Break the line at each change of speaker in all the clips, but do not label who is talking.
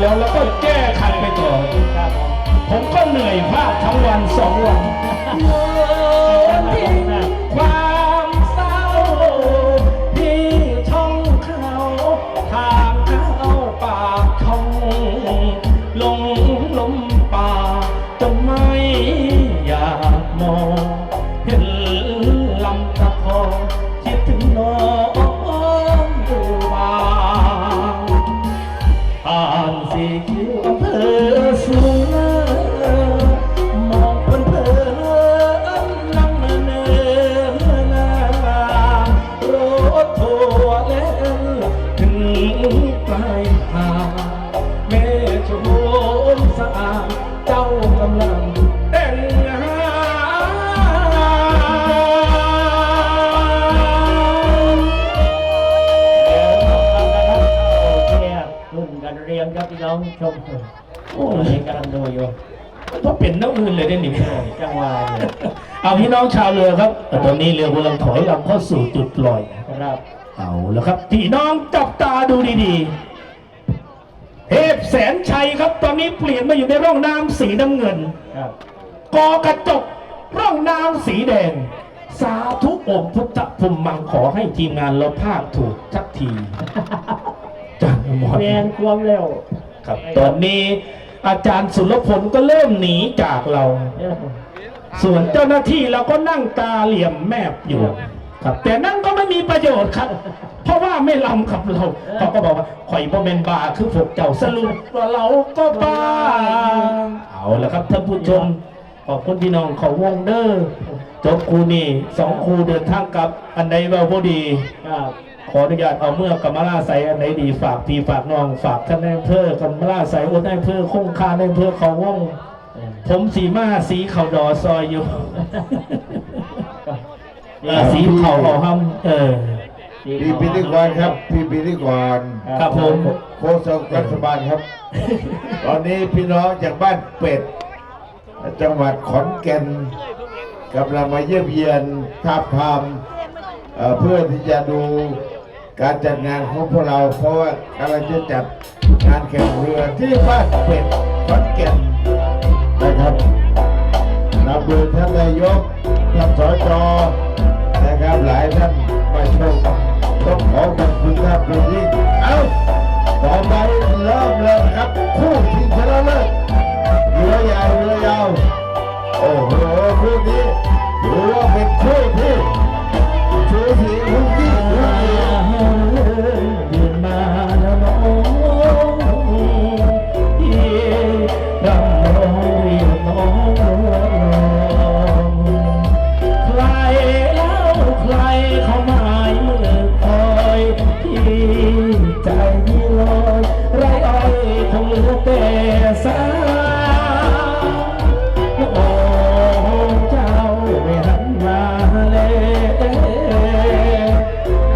แล้วแล้วก็แก้ไขไปต่อ
ผม
ผมก็เหนื่อยภาคทั้งวันสองวัน ผ่านสีคิวอำเภอสูงเนินมองเพลินเพลินนั่งเนินนารถทัวร์เล่นถึงปลายทาง น้
องชมโอ้ยกำลังดูอยู่
เพราะเป็นน้ำอื่นเลยได้หนิ
จังหวะเนี่ย
เอาพี่น้องชาวเรือครับตอนนี้เรือกำลังถอยลำเข้าสู่จุดปล่อย
ครับ
เอาแล้วครับพี่น้องจับตาดูดีๆเทพแสนชัยครับ ตอนนี้เปลี่ยนมาอยู่ในร่องน้ำสีน้ำเงิน
ครับ
กอกระจกร่องน้ำสีแดง สาธุอมพุทธภูมิมังขอให้ทีมงานเราภาคถูกสักทีจันหมด
แมนความเร็ว
ครับ ตอนนี้อาจารย์สุรพลก็เริ่มหนีจากเรา ส่วนเจ้าหน้าที่เราก็นั่งตาเหลี่ยมแมบอยู่ครับ แต่นั่นก็ไม่มีประโยชน์ครับ เพราะว่าไม่ลำกับเราเขาก็บอกว่าข่อยบ่เป็นบาคือพวกเจ้าสรุปว่าเราก็บ้าเอาละครับท่านผู้ชมขอบคุณพี่น้องของวงเดอร์จบครูนี่สองครูเดินทางกลับอันใดเบาพอดี
ครับ
ขออนุญาตเอาเมื่อกำมะลาใสอันไหนดีฝากพี่ฝากน้องฝากท่านในอำเภอกำมะลาใสอุดในอำเภอคงคาในอำเภอเขาว่องผมสีมาสีเขาดอซอยอยู่เออสีเขาเขาห้ำเออ
พี่พิธีกรครับพี่พิธีกร
ครับผม
โฆษกรัฐบาลครับ ตอนนี้พี่น้องจากบ้านเป็ด จังหวัดขอนแก่นกำลังมาเยี่ยมเยียนทาบทามเอ่อเพื่อที่จะดู การจัดงานของพวกเราเพราะว่ากำลังจะจัดงานแข่งเรือที่บ้านเป็ดขอนแก่นนะครับนำโดยท่านนายกท่านสจนะครับหลายท่านมาชมต้องขอขอบคุณครับเป็นที่เอ้าต่อไปเริ่มเลยครับ คู่ที่ชนะเลิศเรือยาวเรือยาวโอ้โหคู่นี้ถือว่าเป็นคู่ที่ชูสีคู่ที่คู่ที่
ใจลอยไรอ้อยคงเหลือแต่สายโอ้เจ้าไม่หันมาเลย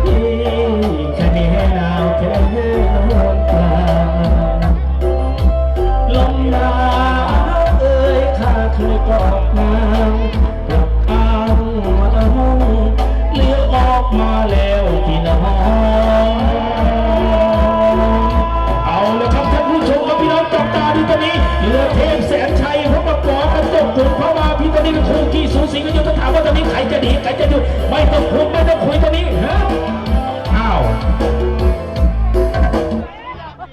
ที่แค่นี้หนาวแค่ลมปราลมหนาวเอ้ยข้าเคยกอด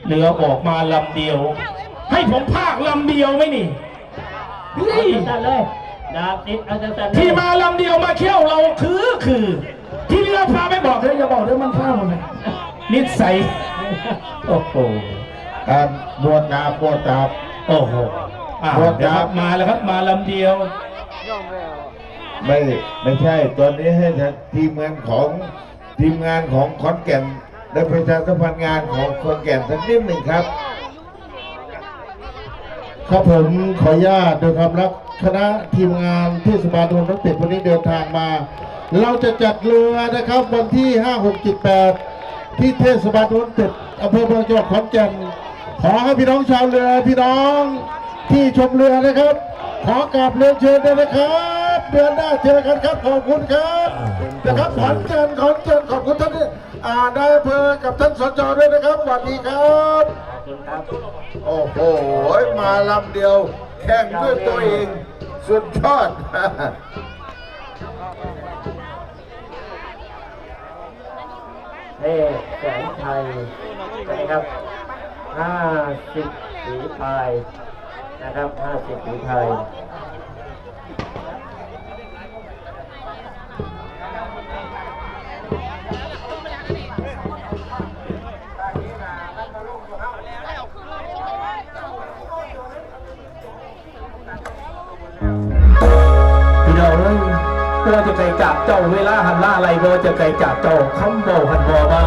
เรือออกมาลำเดียว ให้ผมพากลำเดียวไหมนี่เฮ้
เอา
ย
จัดเลยดาบติดเอาจัดเลย
ที่มาลำเดียวมาเที่ยวเราคือคือ ที่เรือพาไปบอกเลยอย่าบอกเลยมันพาหมดเลยนิสัยโอ้โห
การบวชดาบบวชดาบ
โอ้โหอ่า
โคตร
เดี๋ยวครับ
ครับ
มาแล้วครับมาลำเดียว
ไม่ไม่ใช่ตอนนี้ให้ทางทีมงานของทีมงานของขอนแก่น และประชาสัมพันธ์งานของขอนแก่นสักนิดหนึ่งครับ
ครับผมขออนุญาตโดยความรักคณะทีมงานเทศบาลตำบลพระเป็ดวันนี้เดินทางมา เราจะจัดเรือนะครับวันที่ 5 6 7 8 ที่เทศบาลตำบลเป็ดอำเภอเมืองจังหวัดขอนแก่นขอให้พี่น้องชาวเรือพี่น้องที่ชมเรือนะครับ ขอกราบเรียนเชิญด้วยนะครับ เดือนหน้าเจอกันครับขอบคุณครับนะครับขอนแก่นขอนแก่นขอบคุณท่าน อ่านายอำเภอกับท่านสจด้วยนะครับสวัสดีครับ
โอ้โห มาลำเดียว แข่งด้วยตัวเอง สุดยอด
เท่แสนชัยนะครับห้าสิบสีพายนะครับห้าสิบสีพาย
ยก็จะไกลจากเจ้าเวลาหันล่าไรบ่จะไกลจากเจ้าคำบ่หันบ่ว่า